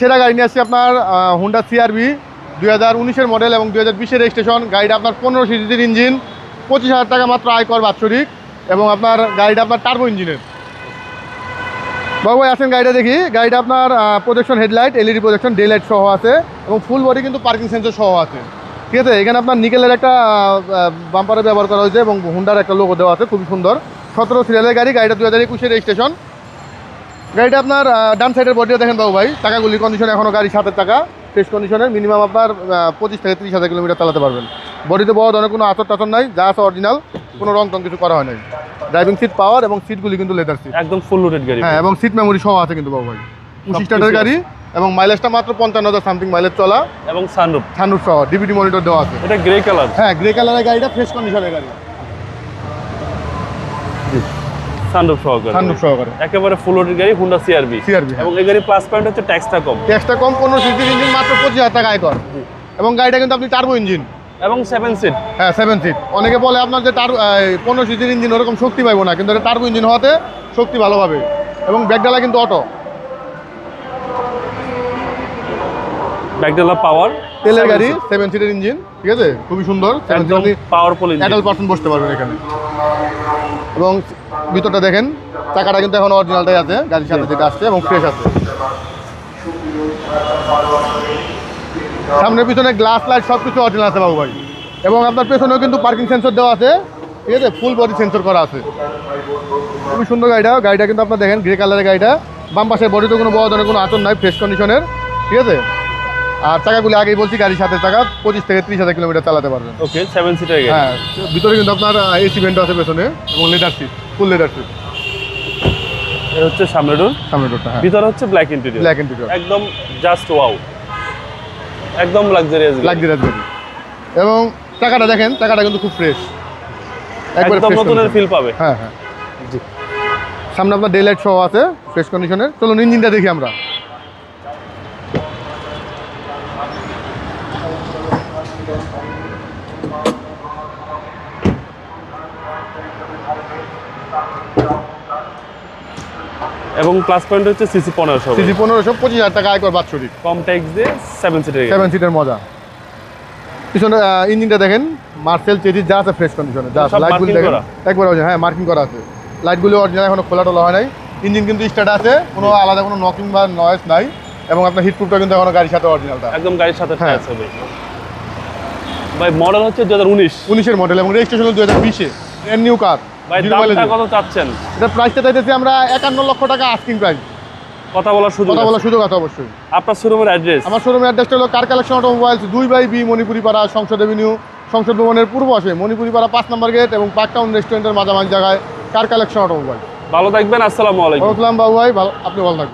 সেরা গাড়ি নিয়ে আসছে আপনার হুন্ডা সিআরবি দুই হাজার উনিশের মডেল এবং দুই হাজার বিশের রেজিস্ট্রেশন গাড়িটা আপনার পনেরো সিজির ইঞ্জিন, পঁচিশ হাজার টাকা মাত্র আয়কর বাৎসরিক এবং আপনার গাড়িটা আপনার টার্বো ইঞ্জিনের। বাবু আসেন গাড়িটা দেখি। গাড়িটা আপনার projection headlight LED projection day light সহ আছে এবং ফুল বডি কিন্তু পার্কিং সেন্সর সহ আছে। ঠিক আছে? এখানে আপনার নিকেলের একটা বাম্পারে ব্যবহার করা হয়েছে এবং হুন্ডার একটা লোগো দেওয়া আছে, খুবই সুন্দর। সতেরো সিরিয়ালের গাড়ি, গাড়িটা দু হাজার একুশের রেজিস্ট্রেশন গাড়িটা আপনার ডান সাইডের বডিটা দেখেন বাবু ভাই। টাকাগুলি কন্ডিশন এখনও গাড়ি সাতের টাকা। ফ্রেশ কন্ডিশনের মিনিমাম আপনার পঁচিশ থেকে তিরিশ হাজার কিলোমিটার চালাতে পারবেন। বডিতে বড় ধরনের কোনো আচর টাচর নাই যা আছে অরিজিনাল কোনো রং টং কিছু করা হয় নাই। ড্রাইভিং সিট পাওয়ার এবং সিটগুলি কিন্তু লেদার সিট একদম ফুল লোডেড গাড়ি। হ্যাঁ এবং সিট মেমোরি সহ আছে কিন্তু বাবু ভাই। স্টার্টের গাড়ি এবং মাইলেজটা মাত্র পঞ্চান্ন হাজার সামথিং মাইলেজ চলা। এবং সানরুফ ছান্নুর সহ ডিভিডি মনিটর দেওয়া আছে। এটা গ্রে কালার হ্যাঁ গ্রে কালারের গাড়িটা ফ্রেশ কন্ডিশনের গাড়ি। সানরুফ সহকারে ছান্নুর সহকারে একেবারে ফুল লোডেড গাড়ি হুন্ডা সিআরবি CRV, হ্যাঁ। এবং এই গাড়ি প্লাস পয়েন্ট হচ্ছে ট্যাক্সটা কম। ট্যাক্সটা কম পনেরো সিসির ইঞ্জিন মাত্র পঁচিশ হাজার টাকা আয়কর। এবং গাড়িটা কিন্তু আপনি টার্বো ইঞ্জিন এবং সেভেন সিট হ্যাঁ সেভেন সিট অনেকে বলে আপনার যে তার পনেরো সিটের ইঞ্জিন ওরকম শক্তি পাইবো না কিন্তু এটা টার্বো ইঞ্জিন হওয়াতে শক্তি ভালো পাবে। এবং ব্যাকডালা কিন্তু অটো ব্যাকডেলা পাওয়ার তেলের গাড়ি সেভেন সিটের ইঞ্জিন ঠিক আছে? খুবই সুন্দর। পাওয়ারফুল অ্যাডাল্ট পার্সন বসতে পারবেন এখানে। এবং ভিতরটা দেখেন, চাকাটা কিন্তু এখন অরিজিনালটাই আছে, গাড়ির সাথে যেটা আসছে এবং ফ্রেশ আছে। সামনের পিছনে গ্লাস লাইট সব কিছু অরিজিনাল আছে বাবু ভাই। এবং আপনার পেছনেও কিন্তু পার্কিং সেন্সর দেওয়া আছে, ঠিক আছে? ফুল বডি সেন্সর করা আছে। খুবই সুন্দর গাড়িটা গাড়িটা কিন্তু আপনার দেখেন গ্রে কালারের গাড়িটা। বাম পাশের বডিতে কোনো বড় ধরনের কোনো আচরণ নাই ফ্রেশ কন্ডিশনের ঠিক আছে? আর চাকাগুলি আগেই বলছি গাড়ির সাথে চাকা পঁচিশ থেকে ত্রিশ হাজার কিলোমিটার চালাতে পারবেন। ওকে সেভেন সিটের হ্যাঁ ভিতরে কিন্তু আপনার এসি ভেন্ট আছে পেছনে এবং leather seat full leather seat এটা হচ্ছে সামনে ডোর সামনে ডোরটা হ্যাঁ। ভিতরে হচ্ছে ব্ল্যাক ইন্টেরিয়র ব্ল্যাক ইন্টেরিয়র একদম জাস্ট ওয়াও একদম লাক্সারিয়াস লাক্সারিয়াস গাড়ি। এবং চাকাটা দেখেন চাকাটা কিন্তু খুব ফ্রেশ একদম নতুনের ফিল পাবে। হ্যাঁ হ্যাঁ। জি। সামনে আপনার ডে লাইট সহ আছে ফ্রেশ কন্ডিশনের চলুন ইঞ্জিনটা দেখি আমরা। এবং প্লাস পয়েন্ট হচ্ছে সিসি পনেরোশো সিসি পনেরোশো পঁচিশ হাজার টাকা আয়কর বাৎসরিক। কম ট্যাক্স দিয়ে সেভেন সিটের সেভেন সিটের মজা। পিছনে ইঞ্জিনটা দেখেন মার্সেল চেজিস যা আছে ফ্রেশ কন্ডিশনে যা লাইটগুলো দেখেন। একবার হ্যাঁ মার্কিং করা আছে। লাইটগুলো অরিজিনাল এখনও খোলা টোলা হয় নাই। ইঞ্জিন কিন্তু স্টার্ট আছে কোনো আলাদা কোনো নকিং বা নয়েজ নাই। এবং আপনার হিটপ্রুফটা কিন্তু এখনও গাড়ির সাথে অরিজিনালটা একদম গাড়ির সাথে হ্যাঁ। ভাই মডেল হচ্ছে দু হাজার উনিশ। উনিশের মডেল এবং রেজিস্ট্রেশন দু হাজার বিশে। নিউ কার ভাই দামটা কত চাচ্ছেন? এটা প্রাইসটা চাইতেছি আমরা একান্ন লক্ষ টাকা আস্কিং প্রাইস কথা বলার সুযোগ কথা বলার সুযোগ আছে অবশ্যই। আপনার শোরুমের অ্যাড্রেস আমার শোরুমের অ্যাড্রেসটা হলো কার কালেকশন অটোমোবাইলস দুই by B Manipuri Para Sangsad avenue সংসদ ভবনের পূর্ব আসে মণিপুরি পাড়া পাঁচ নম্বর গেট এবং পার্ক টাউন রেস্টুরেন্টের মাঝামাঝি জায়গায় কার কালেকশন অটোমোবাইল ভালো থাকবেন আসসালামু আলাইকুম। আসসালাম বাবু ভাই ভালো আপনি ভালো থাকবেন।